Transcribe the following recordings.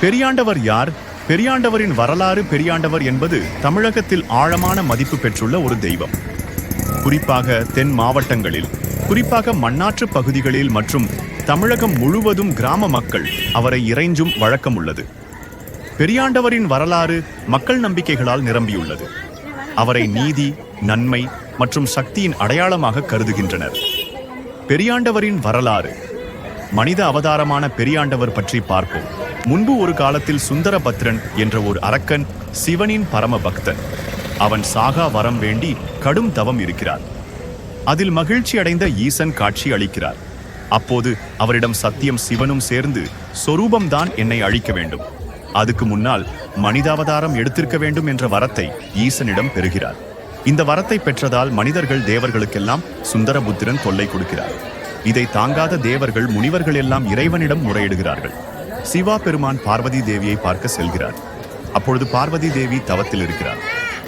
பெரியாண்டவர் யார்? பெரியாண்டவரின் வரலாறு பெரியாண்டவர் என்பது தமிழகத்தில் ஆழமான மதிப்பு பெற்றுள்ள ஒரு தெய்வம். குறிப்பாக தென் மாவட்டங்களில் குறிப்பாக மண்ணாற்று பகுதிகளில் மற்றும் தமிழகம் முழுவதும் கிராம மக்கள் அவரை இறைஞ்சும் வழக்கம் உள்ளது. பெரியாண்டவரின் வரலாறு மக்கள் நம்பிக்கைகளால் நிரம்பியுள்ளது. அவரை நீதி நன்மை மற்றும் சக்தியின் அடையாளமாக கருதுகின்றனர். பெரியாண்டவரின் வரலாறு மனித அவதாரமான பெரியாண்டவர் பற்றி பார்ப்போம். முன்பு ஒரு காலத்தில் சுந்தரபத்ரன் என்ற ஒரு அரக்கன் சிவனின் பரம பக்தன் அவன் சாகா வரம் வேண்டி கடும் தவம் இருக்கிறார். அதில் மகிழ்ச்சி அடைந்த ஈசன் காட்சி அளிக்கிறார். அப்போது அவரிடம் சத்தியம் சிவனும் சேர்ந்து சொரூபம்தான் என்னை அழிக்க வேண்டும். அதுக்கு முன்னால் மனிதாவதாரம் எடுத்திருக்க வேண்டும் என்ற வரத்தை ஈசனிடம் பெறுகிறார். இந்த வரத்தை பெற்றதால் மனிதர்கள் தேவர்களுக்கெல்லாம் சுந்தரபுத்திரன் தொல்லை கொடுக்கிறார். இதை தாங்காத தேவர்கள் முனிவர்கள் எல்லாம் இறைவனிடம் முறையிடுகிறார்கள். சிவா பெருமான் பார்வதி தேவியை பார்க்க செல்கிறார். அப்பொழுது பார்வதி தேவி தவத்தில் இருக்கிறார்.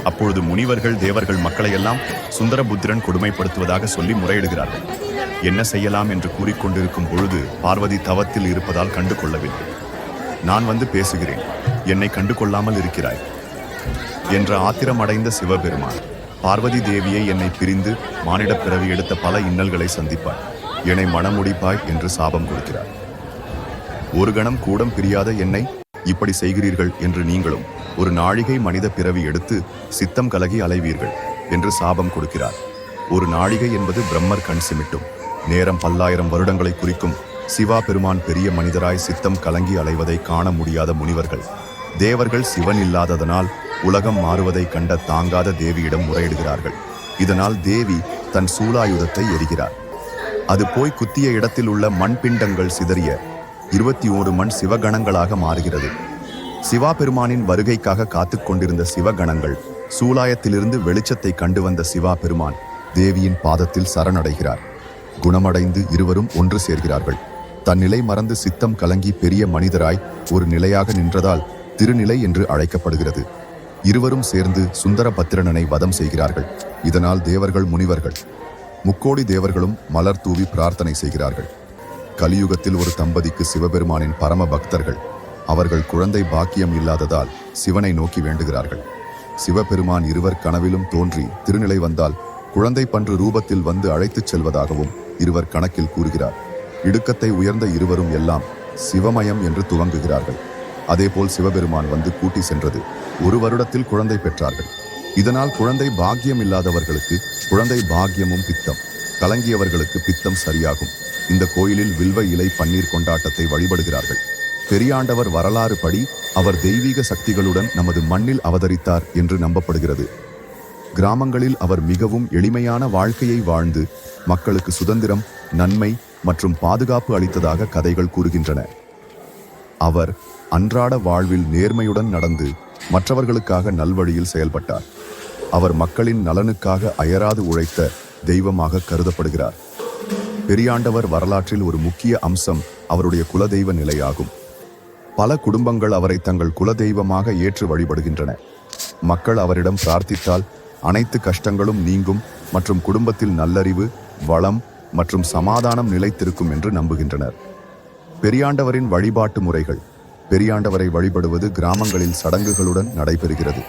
அப்பொழுது முனிவர்கள் தேவர்கள் மக்களை எல்லாம் சுந்தரபுத்திரன் கொடுமைப்படுத்துவதாக சொல்லி முறையிடுகிறார்கள். என்ன செய்யலாம் என்று கூறிக்கொண்டிருக்கும் பொழுது பார்வதி தவத்தில் இருப்பதால் கண்டு கொள்ளவில்லை நான் வந்து பேசுகிறேன். என்னை கண்டு கொள்ளாமல் இருக்கிறாய் என்ற ஆத்திரமடைந்த சிவபெருமான் பார்வதி தேவியை என்னை பிரிந்து மானிடப் பிறவி எடுத்த பல இன்னல்களை சந்திப்பார். என்னை மனமுடிப்பாய் என்று சாபம் கொடுக்கிறார். ஒரு கணம் கூடம் பிரியாத என்னை இப்படி செய்கிறீர்கள் என்று நீங்களும் ஒரு நாழிகை மனித பிறவி எடுத்து சித்தம் கலகி அலைவீர்கள் என்று சாபம் கொடுக்கிறார். ஒரு நாழிகை என்பது பிரம்மர் கண் சிமிட்டும். நேரம் பல்லாயிரம் வருடங்களை குறிக்கும் சிவா பெருமான் பெரிய மனிதராய் சித்தம் கலங்கி அலைவதை காண முடியாத முனிவர்கள். தேவர்கள் சிவன் இல்லாததனால் உலகம் மாறுவதை கண்ட தாங்காத தேவியிடம் முறையிடுகிறார்கள். இதனால் தேவி தன் சூலாயுதத்தை எரிகிறார். அது போய் குத்திய இடத்தில் உள்ள மண்பிண்டங்கள் சிதறிய இருபத்தி ஓரு மண் சிவகணங்களாக மாறுகிறது. சிவா பெருமானின் வருகைக்காக காத்துக் கொண்டிருந்த சிவகணங்கள் சூலாயத்திலிருந்து வெளிச்சத்தை கண்டு வந்த சிவா பெருமான் தேவியின் பாதத்தில் சரணடைகிறார். குணமடைந்து இருவரும் ஒன்று சேர்கிறார்கள். தன் நிலை மறந்து சித்தம் கலங்கி பெரிய மனிதராய் ஒரு நிலையாக நின்றதால் திருநிலை என்று அழைக்கப்படுகிறது. இருவரும் சேர்ந்து சுந்தரபத்திரனனை வதம் செய்கிறார்கள். இதனால் தேவர்கள் முனிவர்கள் முக்கோடி தேவர்களும் மலர் தூவி பிரார்த்தனை செய்கிறார்கள். கலியுகத்தில் ஒரு தம்பதிக்கு சிவபெருமானின் பரம பக்தர்கள். அவர்கள் குழந்தை பாக்கியம் இல்லாததால் சிவனை நோக்கி வேண்டுகிறார்கள். சிவபெருமான் இருவர் கனவிலும் தோன்றி திருநிலை வந்தால் குழந்தை பன்று ரூபத்தில் வந்து அழைத்துச் செல்வதாகவும் இருவர் கணக்கில் கூறுகிறார். இடுக்கத்தை உயர்ந்த இருவரும் எல்லாம் சிவமயம் என்று துவங்குகிறார்கள். அதேபோல் சிவபெருமான் வந்து கூட்டி சென்றது. ஒரு வருடத்தில் குழந்தை பெற்றார்கள். இதனால் குழந்தை பாக்கியம் இல்லாதவர்களுக்கு குழந்தை பாக்கியமும் பித்தம். கலங்கியவர்களுக்கு பித்தம் சரியாகும். இந்த கோயிலில் வில்வ இலை பன்னீர் கொண்டாட்டத்தை வழிபடுகிறார்கள். பெரியாண்டவர் வரலாறு படி அவர் தெய்வீக சக்திகளுடன் நமது மண்ணில் அவதரித்தார் என்று நம்பப்படுகிறது. கிராமங்களில் அவர் மிகவும் எளிமையான வாழ்க்கையை வாழ்ந்து மக்களுக்கு சுதந்திரம் நன்மை மற்றும் பாதுகாப்பு அளித்ததாக கதைகள் கூறுகின்றன. அவர் அன்றாட வாழ்வில் நேர்மையுடன் நடந்து மற்றவர்களுக்காக நல்வழியில் செயல்பட்டார். அவர் மக்களின் நலனுக்காக அயராது உழைத்த தெய்வமாக கருதப்படுகிறார். பெரியாண்டவர் வரலாற்றில் ஒரு முக்கிய அம்சம் அவருடைய குலதெய்வ நிலையாகும். பல குடும்பங்கள் அவரை தங்கள் குலதெய்வமாக ஏற்று வழிபடுகின்றன. மக்கள் அவரிடம் பிரார்த்தித்தால் அனைத்து கஷ்டங்களும் நீங்கும் மற்றும் குடும்பத்தில் நல்லறிவு வளம் மற்றும் சமாதானம் நிலைத்திருக்கும் என்று நம்புகின்றனர். பெரியாண்டவரின் வழிபாட்டு முறைகள் பெரியாண்டவரை வழிபடுவது கிராமங்களில் சடங்குகளுடன் நடைபெறுகிறது.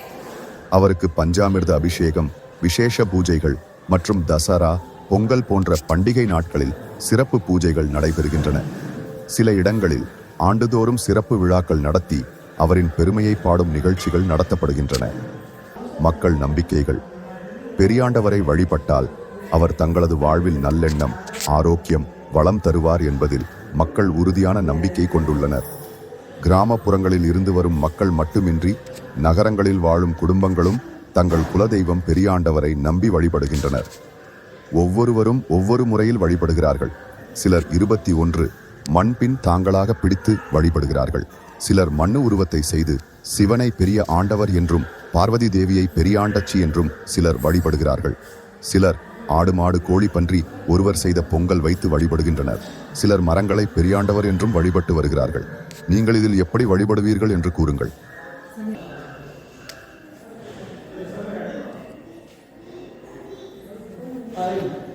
அவருக்கு பஞ்சாமிர்த அபிஷேகம் விசேஷ பூஜைகள் மற்றும் தசரா பொங்கல் போன்ற பண்டிகை நாட்களில் சிறப்பு பூஜைகள் நடைபெறுகின்றன. சில இடங்களில் ஆண்டுதோறும் சிறப்பு விழாக்கள் நடத்தி அவரின் பெருமையை பாடும் நிகழ்ச்சிகள் நடத்தப்படுகின்றன. மக்கள் நம்பிக்கைகள். பெரியாண்டவரை வழிபட்டால் அவர் தங்களது வாழ்வில் நல்லெண்ணம் ஆரோக்கியம் வளம் தருவார் என்பதில் மக்கள் உறுதியான நம்பிக்கை கொண்டுள்ளனர். கிராமப்புறங்களில் இருந்து வரும் மக்கள் மட்டுமின்றி நகரங்களில் வாழும் குடும்பங்களும் தங்கள் குலதெய்வம் பெரியாண்டவரை நம்பி வழிபடுகின்றனர். ஒவ்வொருவரும் ஒவ்வொரு முறையில் வழிபடுகிறார்கள். சிலர் இருபத்தி ஒன்று மண்பின் தாங்களாக பிடித்து வழிபடுகிறார்கள். சிலர் மண்ணு உருவத்தை செய்து சிவனை பெரிய ஆண்டவர் என்றும் பார்வதி தேவியை பெரியாண்டச்சி என்றும் சிலர் வழிபடுகிறார்கள். சிலர் ஆடு மாடு கோழி பன்றி ஒருவர் செய்த பொங்கல் வைத்து வழிபடுகின்றனர். சிலர் மரங்களை பெரியாண்டவர் என்றும் வழிபட்டு வருகிறார்கள். நீங்கள் இதில் எப்படி வழிபடுவீர்கள் என்று கூறுங்கள். Thank